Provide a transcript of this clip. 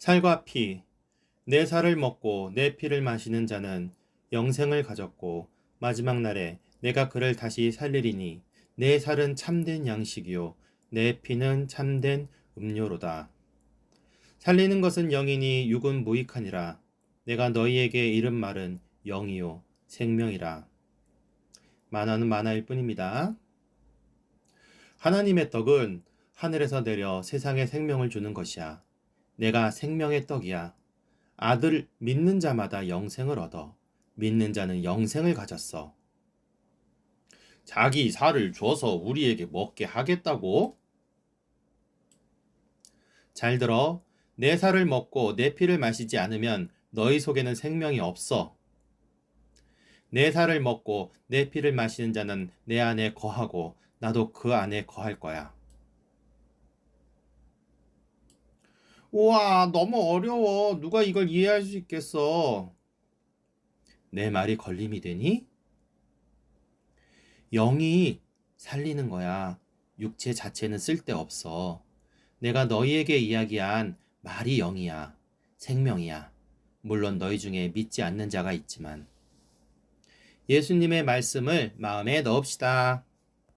살과 피, 내 살을 먹고 내 피를 마시는 자는 영생을 가졌고 마지막 날에 내가 그를 다시 살리리니 내 살은 참된 양식이요 내 피는 참된 음료로다. 살리는 것은 영이니 육은 무익하니라. 내가 너희에게 이른 말은 영이요 생명이라. 만화는 만화일 뿐입니다. 하나님의 떡은 하늘에서 내려 세상에 생명을 주는 것이야. 내가 생명의 떡이야. 아들 믿는 자마다 영생을 얻어. 믿는 자는 영생을 가졌어. 자기 살을 줘서 우리에게 먹게 하겠다고? 잘 들어. 내 살을 먹고 내 피를 마시지 않으면 너희 속에는 생명이 없어. 내 살을 먹고 내 피를 마시는 자는 내 안에 거하고 나도 그 안에 거할 거야. 우와, 너무 어려워. 누가 이걸 이해할 수 있겠어? 내 말이 걸림이 되니? 영이 살리는 거야. 육체 자체는 쓸데없어. 내가 너희에게 이야기한 말이 영이야. 생명이야. 물론 너희 중에 믿지 않는 자가 있지만. 예수님의 말씀을 마음에 넣읍시다.